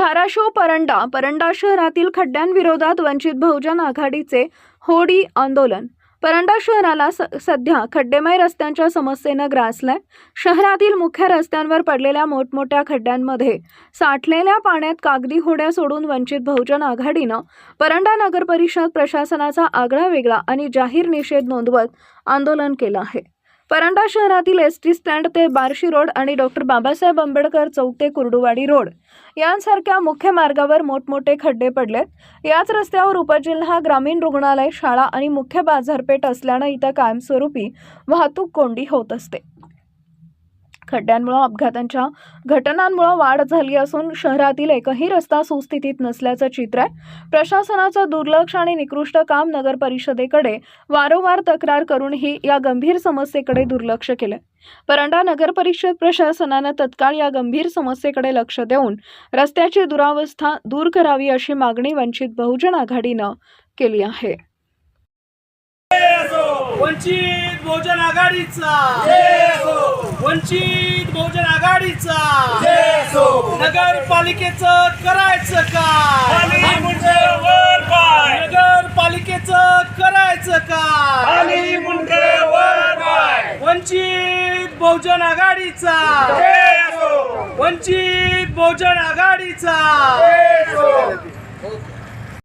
धाराशिव परंडा परंडा शहरातील खड्ड्यांविरोधात वंचित बहुजन आघाडीचे होडी आंदोलन. परंडा शहराला स सध्या खड्डेमय रस्त्यांच्या समस्येनं ग्रासलाय. शहरातील मुख्य रस्त्यांवर पडलेल्या मोठमोठ्या खड्ड्यांमध्ये साठलेल्या पाण्यात कागदी होड्या सोडून वंचित बहुजन आघाडीनं परंडा नगर परिषद प्रशासनाचा आगळा वेगळा आणि जाहीर निषेध नोंदवत आंदोलन केलं आहे. परंडा शहरातील एस टी स्टँड ते बार्शी रोड आणि डॉक्टर बाबासाहेब आंबेडकर चौक ते कुर्डुवाडी रोड यांसारख्या मुख्य मार्गावर मोठमोठे खड्डे पडलेत. याच रस्त्यावर उपजिल्हा ग्रामीण रुग्णालय शाळा आणि मुख्य बाजारपेठ असल्यानं इथं कायमस्वरूपी वाहतूक कोंडी होत असते. खड्ड्यांमुळे अपघातांच्या घटनांमुळे वाढ झाली असून शहरातील एकही रस्ता सुस्थितीत नसल्याचं चित्र आहे. प्रशासनाचं दुर्लक्ष आणि निकृष्ट काम नगर परिषदेकडे वारंवार तक्रार करूनही या गंभीर समस्येकडे दुर्लक्ष केलं परंडा नगर परिषद प्रशासनानं तत्काळ या गंभीर समस्येकडे लक्ष देऊन रस्त्याची दुरावस्था दूर करावी अशी मागणी वंचित बहुजन आघाडीनं केली आहे. वंचित बहुजन आघाडीचा. वंचित बहुजन आघाडीचा. नगरपालिकेचं करायचं काय? नगरपालिकेचं करायचं काय? वंचित बहुजन आघाडीचा. वंचित बहुजन आघाडीचा.